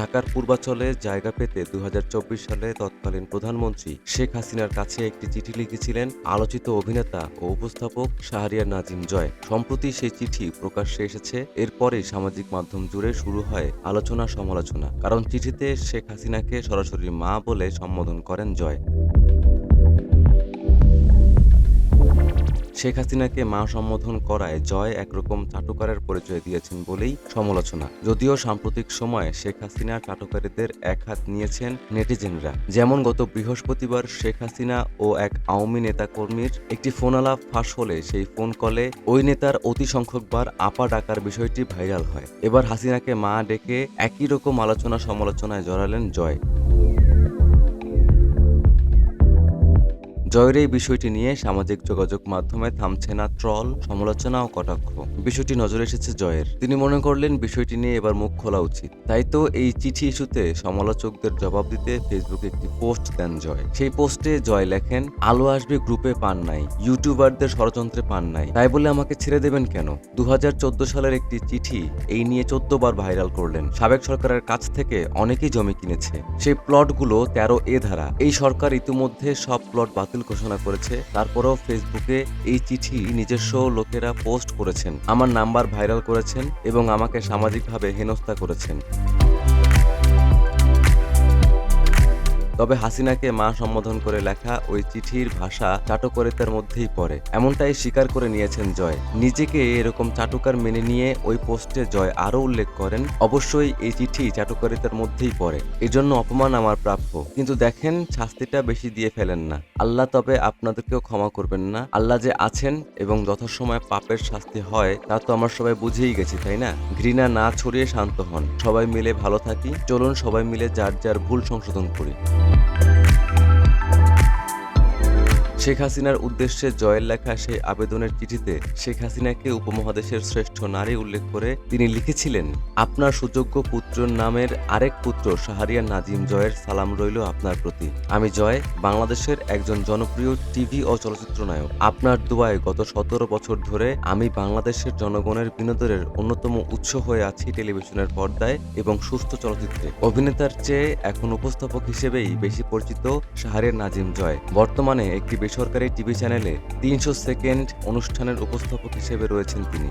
ঢাকার পূর্বাচলে জায়গা পেতে দু হাজার চব্বিশ সালে তৎকালীন প্রধানমন্ত্রী শেখ হাসিনার কাছে একটি চিঠি লিখেছিলেন আলোচিত অভিনেতা ও উপস্থাপক শাহরিয়ার নাজিম জয়। সম্প্রতি সেই চিঠি প্রকাশ্যে এসেছে। এরপরে সামাজিক মাধ্যম জুড়ে শুরু হয় আলোচনা সমালোচনা কারণ চিঠিতে শেখ হাসিনাকে সরাসরি মা বলে সম্বোধন করেন জয়। শেখ হাসিনাকে মা সম্বোধন করায় জয় একরকম চাটুকারের পরিচয় দিয়েছেন বলেই সমালোচনা। যদিও সাম্প্রতিক সময়ে শেখ হাসিনার চাটুকারীদের এক হাত নিয়েছেন নেটিজেনরা। যেমন গত বৃহস্পতিবার শেখ হাসিনা ও এক আওয়ামী নেতাকর্মীর একটি ফোন আলাপ ফাঁস হলে সেই ফোন কলে ওই নেতার অতি সংখ্যকবার আপা ডাকার বিষয়টি ভাইরাল হয়। এবার হাসিনাকে মা ডেকে একই রকম আলোচনা সমালোচনায় জড়ালেন জয়। জয়ের এই বিষয়টি নিয়ে সামাজিক যোগাযোগ মাধ্যমে থামছে না ট্রল, সমালোচনা ও কটাক্ষ। বিষয়টি নজরে এসেছে জয়ের। তিনি মনে করলেন বিষয়টি নিয়ে এবার মুখ খোলা উচিত। তাই তো এই চিঠি ইস্যুতে সমালোচকদের জবাব দিতে ফেসবুকে একটি পোস্ট দেন জয়। সেই পোস্টে জয় লেখেন, আলো আসবে গ্রুপে পান নাই, ইউটিউবারদের ষড়যন্ত্রে পান নাই। তাই বলে আমাকে ছেড়ে দেবেন কেন? দু হাজার চোদ্দ সালের একটি চিঠি এই নিয়ে চোদ্দ বার ভাইরাল করলেন। সাবেক সরকারের কাছ থেকে অনেকেই জমি কিনেছে। সেই প্লটগুলো তেরো এ ধারা। এই সরকার ইতিমধ্যে সব প্লট বাতিল ঘোষণা করেছে, তারপরেও ফেসবুকে এই চিঠি নিজস্ব লোকেরা পোস্ট করেছেন। আমার নাম্বার ভাইরাল করেছেন এবং আমাকে সামাজিকভাবে হেনস্থা করেছেন। তবে হাসিনাকে মা সম্বোধন করে লেখা ওই চিঠির ভাষা চাটুকরিতার মধ্যেই পড়ে। এমনটাই স্বীকার করে নিয়েছেন জয়। নিজেকে এরকম চাটুকার মেনে নিয়ে ওই পোস্টে জয় আরও উল্লেখ করেন, অবশ্যই এই চিঠি চাটুকারিতার মধ্যেই পড়ে। এজন্য অপমান আমার প্রাপ্য। কিন্তু দেখেন, শাস্তিটা বেশি দিয়ে ফেলেন না। আল্লাহ তবে আপনাদেরকেও ক্ষমা করবেন না। আল্লাহ যে আছেন এবং যথাসময় পাপের শাস্তি হয়, তা তো আমরা সবাই বুঝেই গেছি, তাই না? ঘৃণা না ছড়িয়ে শান্ত হন। সবাই মিলে ভালো থাকি। চলুন সবাই মিলে যার যার ভুল সংশোধন করি। Bye. শেখ হাসিনার উদ্দেশ্যে জয়ের লেখা সেই আবেদনের চিঠিতে শেখ হাসিনাকে উপমহাদেশের শ্রেষ্ঠ নারী উল্লেখ করে তিনি লিখেছিলেন, আপনার সুযোগ্য পুত্র নামের আরেক পুত্র শাহরিয়ার নাজিম জয়ের সালাম রইল আপনার প্রতি। আমি জয়, বাংলাদেশের একজন জনপ্রিয় টিভি ও চলচ্চিত্র নায়ক। আপনার দোয়ায় গত সতেরো বছর ধরে আমি বাংলাদেশের জনগণের বিনোদনের অন্যতম উৎস হয়ে আছি টেলিভিশনের পর্দায় এবং সুস্থ চলচ্চিত্রে। অভিনেতার চেয়ে এখন উপস্থাপক হিসেবেই বেশি পরিচিত শাহরিয়ার নাজিম জয়। বর্তমানে একটি বেসরকারি টিভি চ্যানেলে তিনশো সেকেন্ড অনুষ্ঠানের উপস্থাপক হিসেবে রয়েছেন তিনি।